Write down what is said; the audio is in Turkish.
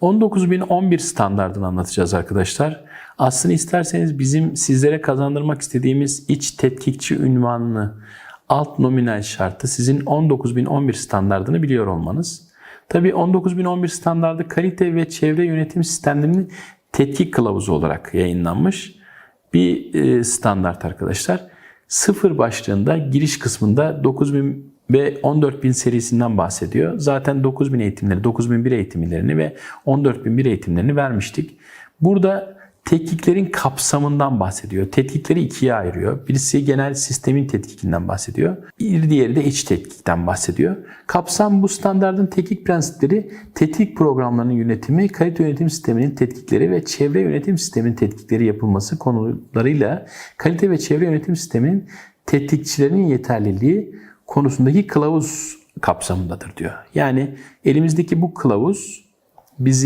19011 standartını anlatacağız arkadaşlar. Aslında isterseniz bizim sizlere kazandırmak istediğimiz iç tetkikçi ünvanını alt nominal şartı sizin 19011 standartını biliyor olmanız. Tabii 19011 standardı kalite ve çevre yönetim sistemlerinin tetkik kılavuzu olarak yayınlanmış bir e, standart arkadaşlar. Sıfır başlığında giriş kısmında 9000 ve 14000 serisinden bahsediyor. Zaten 9000 eğitimleri, 9001 eğitimlerini ve 14001 eğitimlerini vermiştik. Burada tetkiklerin kapsamından bahsediyor. Tetkikleri ikiye ayırıyor. Birisi genel sistemin tetkikinden bahsediyor. Diğeri de iç tetkikten bahsediyor. Kapsam bu standartın tetkik prensipleri, tetkik programlarının yönetimi, kalite yönetim sisteminin tetkikleri ve çevre yönetim sisteminin tetkikleri yapılması konularıyla kalite ve çevre yönetim sisteminin tetkikçilerinin yeterliliği konusundaki kılavuz kapsamındadır diyor. Yani elimizdeki bu kılavuz bizi